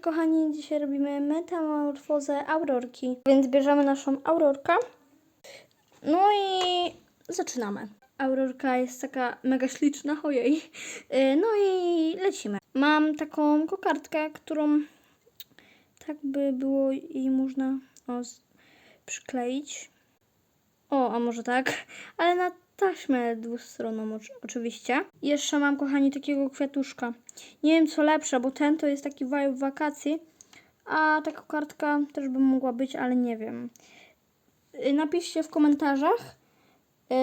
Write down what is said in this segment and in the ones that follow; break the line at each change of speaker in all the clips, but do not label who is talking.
Kochani, dzisiaj robimy metamorfozę aurorki. Więc bierzemy naszą aurorkę. No i zaczynamy. Aurorka jest taka mega śliczna, ojej. Yy, No i lecimy. Mam taką kokardkę, którą tak by było jej można o, przykleić. O, a może tak? Ale na taśmę dwustronną oczy- oczywiście. Jeszcze mam, kochani, takiego kwiatuszka. Nie wiem co lepsze, bo ten to jest taki vibe wakacji, a taka kartka też by mogła być, ale nie wiem. Y, Napiszcie w komentarzach,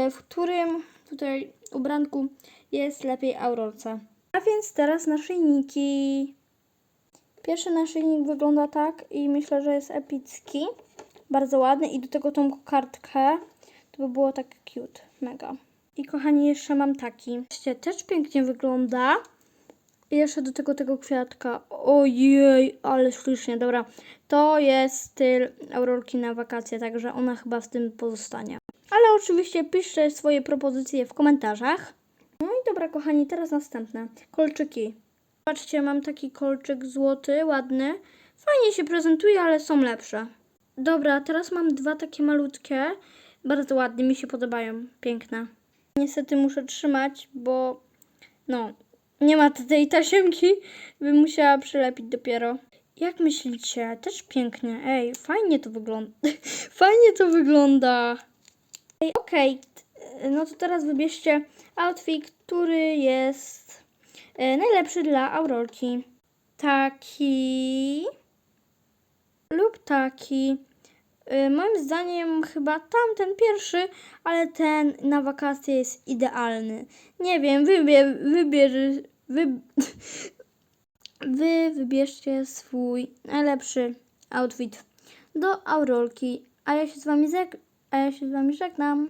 y, w którym tutaj ubranku jest lepiej aurorce. A więc teraz naszyjniki. Pierwszy naszyjnik wygląda tak i myślę, że jest epicki. Bardzo ładny i do tego tą kartkę to by było tak cute, mega. I kochani, jeszcze mam taki. Zobaczcie, też pięknie wygląda. I jeszcze do tego tego kwiatka. Ojej, ale ślicznie. Dobra, to jest styl Aurorki na wakacje, także ona chyba w tym pozostanie. Ale oczywiście piszcie swoje propozycje w komentarzach. No i dobra, kochani, teraz następne. Kolczyki. Patrzcie, mam taki kolczyk złoty, ładny. Fajnie się prezentuje, ale są lepsze. Dobra, teraz mam dwa takie malutkie. Bardzo ładnie, mi się podobają. Piękne. Niestety muszę trzymać, bo no, nie ma tej tasiemki. Bym musiała przylepić dopiero. Jak myślicie? Też pięknie. Ej, fajnie to wygląda. fajnie to wygląda. Ej, okej. t- No to teraz wybierzcie outfit, który jest e, najlepszy dla Aurorki. Taki lub taki. Y, Moim zdaniem chyba tamten pierwszy, ale ten na wakacje jest idealny. Nie wiem, wybierz, wybierz, wy, wy wybierzcie swój najlepszy outfit do Aurorki, a ja się z wami zeg, a ja się z wami żegnam.